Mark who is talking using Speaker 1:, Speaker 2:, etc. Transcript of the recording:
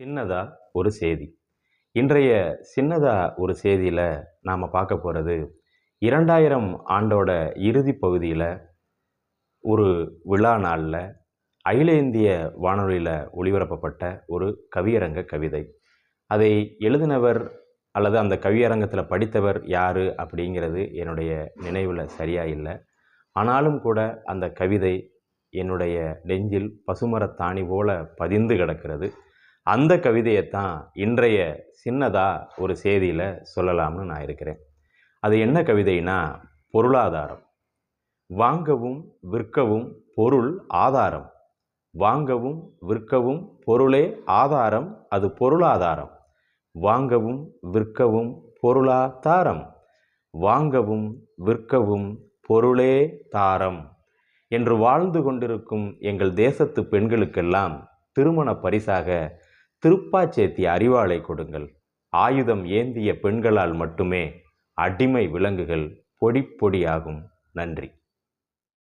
Speaker 1: சின்னதா ஒரு செய்தி. இன்றைய சின்னதா ஒரு செய்தியில் நாம் பார்க்க போகிறது இரண்டாயிரம் ஆண்டோட இறுதி பகுதியில் ஒரு விழா நாளில் அகில இந்திய வானொலியில் ஒளிபரப்பப்பட்ட ஒரு கவியரங்க கவிதை. அதை எழுதினவர் அல்லது அந்த கவியரங்கத்தில் படித்தவர் யார் அப்படிங்கிறது என்னுடைய நினைவில் சரியாக இல்லை. ஆனாலும் கூட அந்த கவிதை என்னுடைய நெஞ்சில் பசுமரத்தாணி போல பதிந்து கிடக்கிறது. அந்த கவிதையை தான் இன்றைய சின்னதாக ஒரு செய்தியில் சொல்லலாம்னு நான் இருக்கிறேன். அது என்ன கவிதைனா பொருளாதாரம். வாங்கவும் விற்கவும் பொருள் ஆதாரம். வாங்கவும் விற்கவும் பொருளே ஆதாரம் அது பொருளாதாரம். வாங்கவும் விற்கவும் பொருளாதாரம். வாங்கவும் விற்கவும் பொருளே தாரம். என்று வாழ்ந்து கொண்டிருக்கும் எங்கள் தேசத்து பெண்களுக்கெல்லாம் திருமண பரிசாக திருப்பாச்சேத்தி அறிவாளை கொடுங்கள். ஆயுதம் ஏந்திய பெண்களால் மட்டுமே அடிமை விலங்குகள் பொடி பொடியாகும். நன்றி.